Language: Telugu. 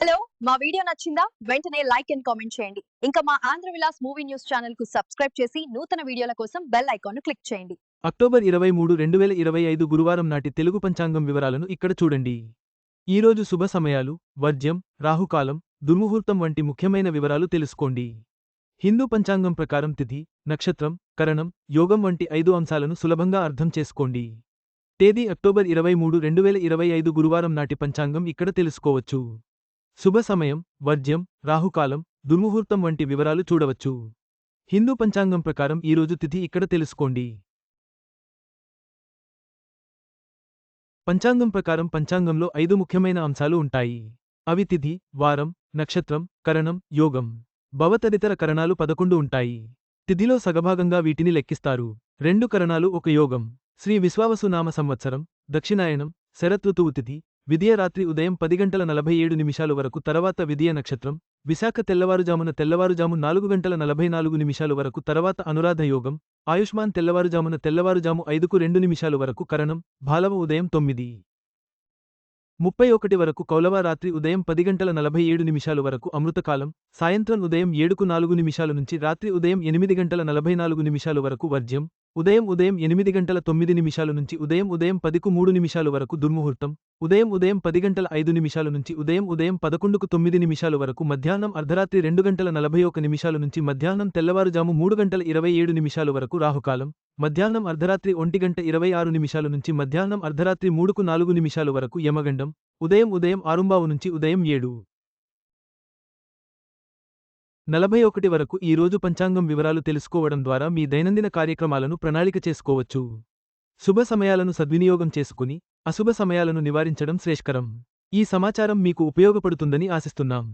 హలో మా వీడియో నచ్చిందా? వెంటనే లైక్ అండ్ కామెంట్ చేయండి. ఇంకా మా ఆంధ్ర విలాస్ మూవీ న్యూస్ ఛానల్కు సబ్స్క్రైబ్ చేసి నూతన వీడియోల కోసం బెల్ ఐకాన్ క్లిక్ చేయండి. అక్టోబర్ ఇరవై మూడు రెండు వేల ఇరవై ఐదు గురువారం నాటి తెలుగు పంచాంగం వివరాలను ఇక్కడ చూడండి. ఈరోజు శుభ సమయాలు వర్జ్యం రాహుకాలం దుర్ముహూర్తం వంటి ముఖ్యమైన వివరాలు తెలుసుకోండి. హిందూ పంచాంగం ప్రకారం తిథి నక్షత్రం కరణం యోగం వంటి ఐదు అంశాలను సులభంగా అర్థం చేసుకోండి. తేదీ అక్టోబర్ ఇరవై మూడు రెండు వేల ఇరవై ఐదు గురువారం నాటి పంచాంగం ఇక్కడ తెలుసుకోవచ్చు. శుభ సమయం వర్జ్యం రాహుకాలం దుర్ముహూర్తం వంటి వివరాలు చూడవచ్చు. హిందూ పంచాంగం ప్రకారం ఈరోజు తిథి ఇక్కడ తెలుసుకోండి. పంచాంగం ప్రకారం పంచాంగంలో ఐదు ముఖ్యమైన అంశాలు ఉంటాయి. అవి తిథి వారం నక్షత్రం కరణం యోగం. భవతరితర కరణాలు పదకొండు ఉంటాయి. తిథిలో సగభాగంగా వీటిని లెక్కిస్తారు. రెండు కరణాలు ఒక యోగం. శ్రీ విశ్వావసునామ సంవత్సరం దక్షిణాయనం శరతృతువు తిథి విదియ రాత్రి ఉదయం పది గంటల నలభై ఏడు నిమిషాలు వరకు తర్వాత విదియ నక్షత్రం విశాఖ తెల్లవారుజామున తెల్లవారుజాము నాలుగు గంటల నలభై నాలుగు నిమిషాలు వరకు తర్వాత అనురాధ యోగం ఆయుష్మాన్ తెల్లవారుజామున తెల్లవారుజాము ఐదుకు రెండు నిమిషాలు వరకు కరణం భాలవ ఉదయం తొమ్మిది. ముప్పై ఒకటి వరకు కౌలవ రాత్రి ఉదయం పది గంటల నలభై ఏడు నిమిషాలు వరకు అమృతకాలం సాయంత్రం ఉదయం ఏడుకు నాలుగు నిమిషాల నుంచి రాత్రి ఉదయం ఎనిమిది గంటల నలభై నాలుగు నిమిషాలు వరకు వర్జ్యం ఉదయం ఉదయం ఎనిమిది గంటల తొమ్మిది నిమిషాల నుంచి ఉదయం ఉదయం పదికు మూడు నిమిషాలు వరకు దుర్ముహూర్తం ఉదయం ఉదయం పది గంటల ఐదు నిమిషాల నుంచి ఉదయం ఉదయం పదకొండుకు తొమ్మిది నిమిషాలు వరకు మధ్యాహ్నం అర్ధరాత్రి రెండు గంటల నలభై ఒక నిమిషాల నుంచి మధ్యాహ్నం తెల్లవారుజాము మూడు గంటల ఇరవై ఏడు నిమిషాలు వరకు రాహుకాలం మధ్యాహ్నం అర్ధరాత్రి ఒంటి గంట ఇరవై ఆరు నిమిషాల నుంచి మధ్యాహ్నం అర్ధరాత్రి మూడుకు నాలుగు నిమిషాలు వరకు యమగండం ఉదయం ఉదయం ఆరుంబావు నుంచి ఉదయం ఏడు. నలభై ఒకటి వరకు ఈ రోజు పంచాంగం వివరాలు తెలుసుకోవడం ద్వారా మీ దైనందిన కార్యక్రమాలను ప్రణాళిక చేసుకోవచ్చు. శుభ సమయాలను సద్వినియోగం చేసుకుని అశుభ సమయాలను నివారించడం శ్రేష్కరం ఈ సమాచారం మీకు ఉపయోగపడుతుందని ఆశిస్తున్నాం.